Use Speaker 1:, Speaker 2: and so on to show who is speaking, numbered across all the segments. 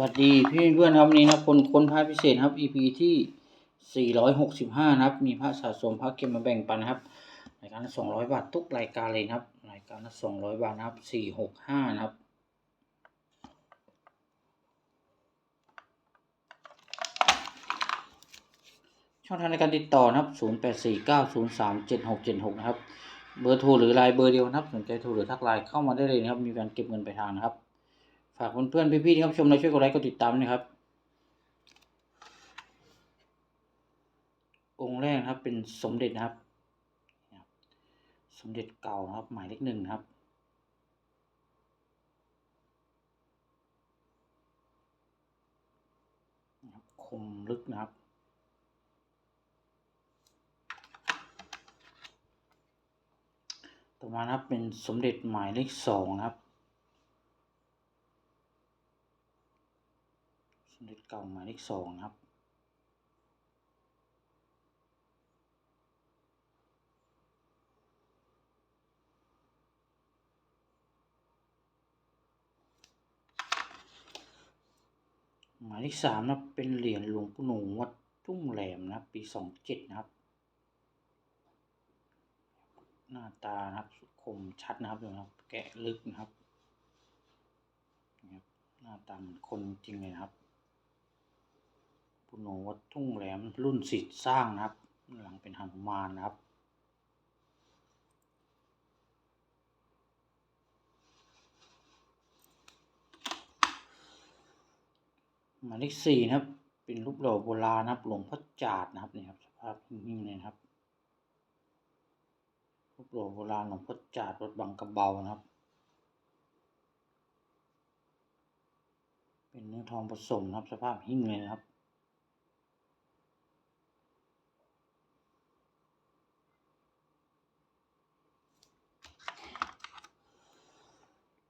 Speaker 1: วัสดีพี่เพื่อนครับวันนี้นะครับคนค้นพระพิเศษครับ EP ที่ 465 นะครับ มีพระสะสมพระเก็บมาแบ่งปันนะครับรายการละ200 บาททุกรายการเลยนะครับรายการละ200 บาทนะครับ 465 นะครับช่องทางในการติดต่อนะครับ 0849037676 นะครับ เบอร์โทรหรือไลน์เบอร์เดียวนะครับ สนใจโทรหรือทักไลน์เข้ามาได้เลยนะครับ มีการเก็บเงินไปลายทางนะครับ ฝากเพื่อนๆพี่ๆที่รับชมเราช่วยกดไลค์กดติดตามนะครับ องค์แรกครับเป็นสมเด็จนะครับ สมเด็จเก่าครับ หมายเลขหนึ่งครับคมลึกนะครับต่อมานะครับเป็นสมเด็จหมายเลขสองนะครับ สม เด็จเก่าหมายเลขสองครับ หมายเลขสามนะครับเป็นเหรียญหลวงปู่หนูวัดทุ่งแหลมนะปีสองเจ็ดนะครับ หน้าตานะครับคมชัดนะครับดูนะครับ แกะลึกนะครับนะครับหน้าตาเหมือนคนจริงเลยนะครับ ปุโหนวัดทุ่งแหลมรุ่นสิทธิ์สร้างนะครับ หลังเป็นหนุมานนะครับ หมายเลขสี่นะครับ เป็นรูปหล่อโบราณนะครับ หลวงพ่อจาดนะครับนี่ครับสภาพนิ่งๆเลยนะครับ รูปหล่อโบราณหลวงพ่อจาดวัดบางกระเบานะครับเป็นเนื้อทองผสมนะครับสภาพหิ้งเลยนะครับ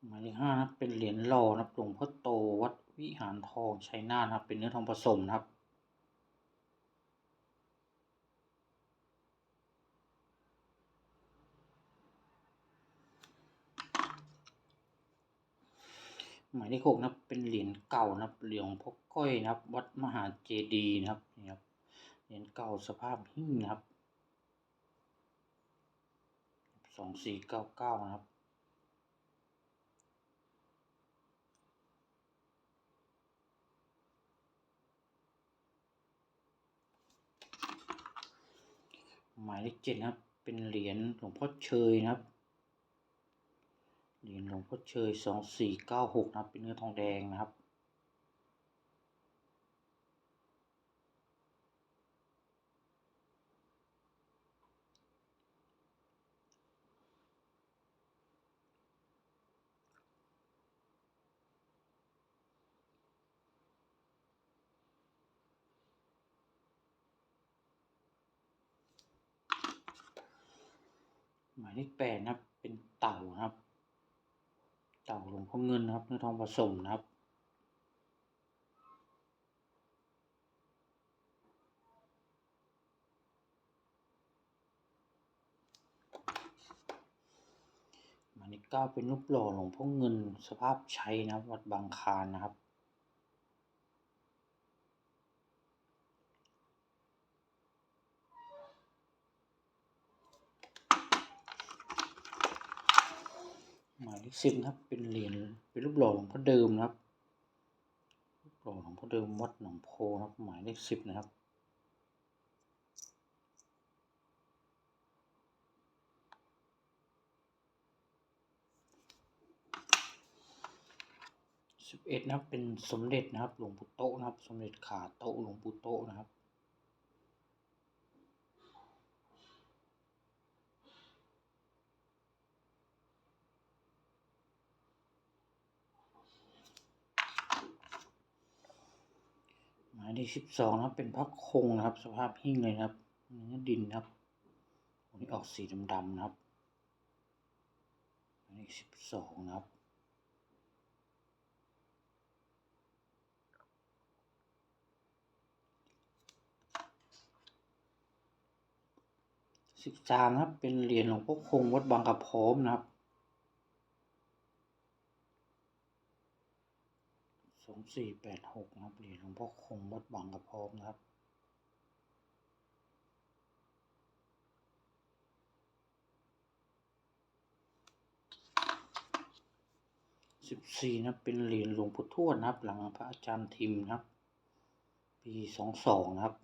Speaker 1: หมายเลขห้านับเป็นเหรียญหล่อนับหลวงพ่อโตวัดวิหารทองชัยนาทนะครับ เป็นเนื้อทองผสมนะครับ หมายเลขหกนับเป็นเหรียญเก่านับเหรียญพ่อก้อยนะครับ วัดมหาเจดีย์นะครับนี่ครับเหรียญเก่าสภาพหิ้งนะครับสองสี่เก้าเก้านะครับ หมายเลขเจ็ดนะครับ เป็นเหรียญหลวงพ่อเชยนะครับ เหรียญหลวงพ่อเชยสองสี่เก้าหกนะครับ เป็นเนื้อทองแดงนะครับ หมายเลขแปดนะครับ เป็นเต่านะครับ เต่าหลวงพ่อเงินนะครับเนื้อทองผสมนะครับหมายเลขเก้าเป็นรูปหล่อหลวงพ่อเงินสภาพใช้นะครับ วัดบางคานนะครับ หมายเลขสิบครับ เป็นเหรียญเป็นรูปหล่อหลวงพ่อเดิมนะครับรูปหล่อหลวงพ่อเดิมวัดหนองโพนครับ หมายเลขสิบนะครับสิบเอ็ดนะครับเป็นสมเด็จนะครับ หลวงปู่โตนะครับ สมเด็จขาโตหลวงปู่โตนะครับายเลขสิบสองนะครับ เป็นพระคงนะครับ สภาพหิ้งเลยครับเนื้อดินนะครับอันนี้ออกสีดำๆนะครับหมายเลขสิบสองนะครับสิบสามนะครับ เป็นเหรียญหลวงพ่อคงวัดบางกระพร้อมนะครับ สองสี่แปดหกนะครับเหรียญหลวงพ่อคงวัดบางกระพร้อมนะครับ สิบสี่นะเป็นเหรียญหลวงปู่ทวดนะครับ หลังพระอาจารย์ทิมนะครับ ปีสองสองนะครับ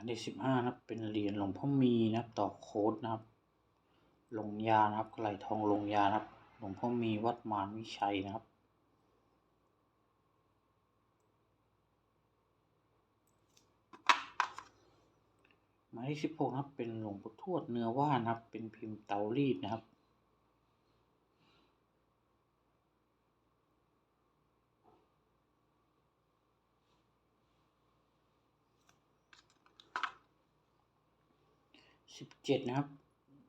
Speaker 1: หมายเลขสิบห้านะครับเป็นเหรียญหลวงพ่อมีนะครับต่อโค้ดนะครับ ลงยานะครับไหลทองลงยานะครับ หลวงพ่อมีวัดมารวิชัยนะครับหมายเลขสิบหกนะครับเป็นหลวงปู่ทวดเนื้อว่านนะครับ เป็นพิมพ์เตารีดนะครับ สิบเจ็ดนะครับ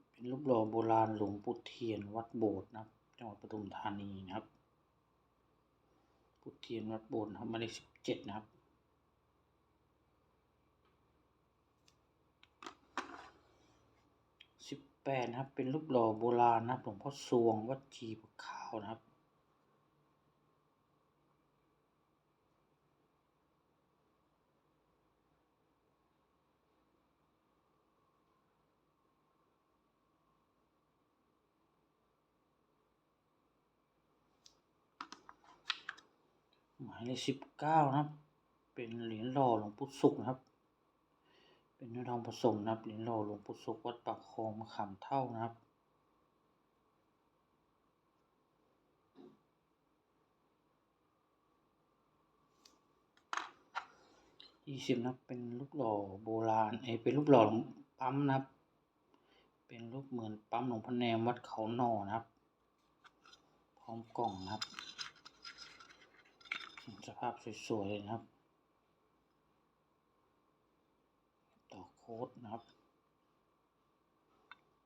Speaker 1: เป็นรูปหล่อโบราณหลวงปู่เทียนวัดโบสถ์นะครับจังหวัดปทุมธานีนะครับปู่เทียนวัดโบสถ์นะครับมาเลขสิบเจ็ดนะครับสิบแปดนะครับ เป็นรูปหล่อโบราณนะครับหลวงพ่อสวงวัดจีปะขาวนะครับายเลขสิบเก้านะครับ เป็นเหรียญหล่อหลวงปู่ศุกร์นะครับ เป็นเนื้อทองผสมนะครับ เหรียญหล่อหลวงปู่ศุกร์วัดปากคลองมะขามเท่านะครับยี่สิบนะครับเป็นรูปหล่อโบราณเอเป็นรูปหล่อหลวงปั๊มนะครับ เป็นรูปเหมือนปั๊มหลวงพ่อแนมวัดเขาหนอนะครับ พร้อมกล่องนะครับ สภาพสวยๆเลยนะครับ ต่อโค้ดนะครับ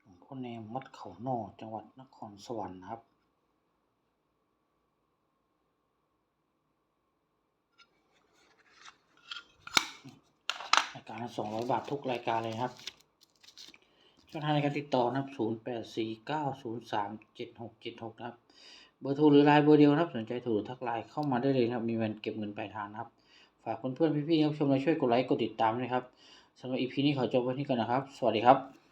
Speaker 1: หลวงพ่อเนมวัดเขาหนอจังหวัดนครสวรรค์นะครับรายการสองร้อยบาททุกรายการเลยครับช่องทางในการติดต่อนะครับศูนย์แปดสี่เก้าศูนย์สามเจ็ดหกเจ็ดหกนะครับ เบอร์โทรหรือไลน์เบอร์เดียวนะครับ สนใจโทรทักไลน์เข้ามาได้เลยนะครับ มีเงินเก็บเงินปลายทางนะครับ ฝากเพื่อนๆพี่ๆที่รับชมและช่วยกดไลค์กดติดตามด้วยครับสำหรับอีพีนี้ขอจบไว้ที่ก่อนนะครับ สวัสดีครับ